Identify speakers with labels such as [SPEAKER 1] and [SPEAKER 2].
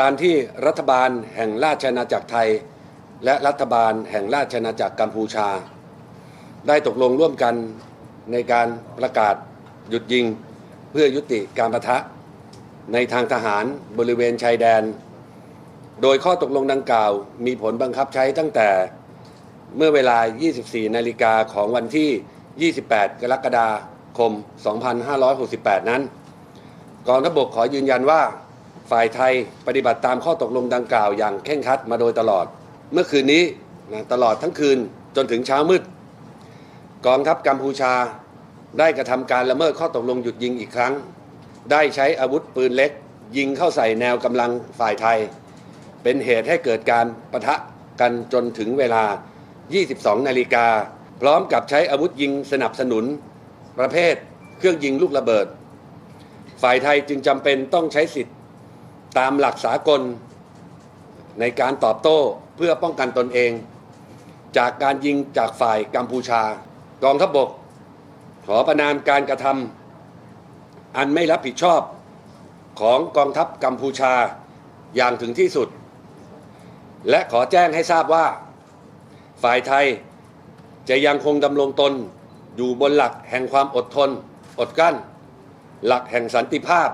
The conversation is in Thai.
[SPEAKER 1] ตามที่รัฐบาลแห่งราชอาณาจักรไทย และรัฐบาลแห่งราชอาณาจักรกัมพูชา ได้ตกลงร่วมกันในการประกาศหยุดยิงเพื่อยุติการประทะ ในทางทหารบริเวณชายแดน โดยข้อตกลงดังกล่าวมีผลบังคับใช้ตั้งแต่เมื่อเวลา 24 นาฬิกาของวันที่ 28 กรกฎาคม 2568 นั้นกองทัพบกขอยืนยันว่า ฝ่ายไทยปฏิบัติตามข้อตกลงดังกล่าวอย่างเคร่งครัดมาโดยตลอด เมื่อคืนนี้นะตลอดทั้งคืนจนถึงเช้ามืด กองทัพกัมพูชาได้กระทำการละเมิดข้อตกลงหยุดยิงอีกครั้ง ได้ใช้อาวุธปืนเล็ก ยิงเข้าใส่แนวกำลังฝ่ายไทย เป็นเหตุให้เกิดการปะทะกันจนถึงเวลา 22 นาฬิกา พร้อมกับใช้อาวุธยิงสนับสนุน ประเภทเครื่องยิงลูกระเบิด ฝ่ายไทยจึงจำเป็นต้องใช้สิทธิ ตามหลักสากลในการตอบโต้เพื่อป้องกันตนเอง จากการยิงจากฝ่ายกัมพูชา กองทัพบก ขอประนามการกระทำอันไม่รับผิดชอบของกองทัพกัมพูชาอย่างถึงที่สุด และขอแจ้งให้ทราบว่า ฝ่ายไทยจะยังคงดำรงตนอยู่บนหลักแห่งความอดทน อดกั้น หลักแห่งสันติภาพ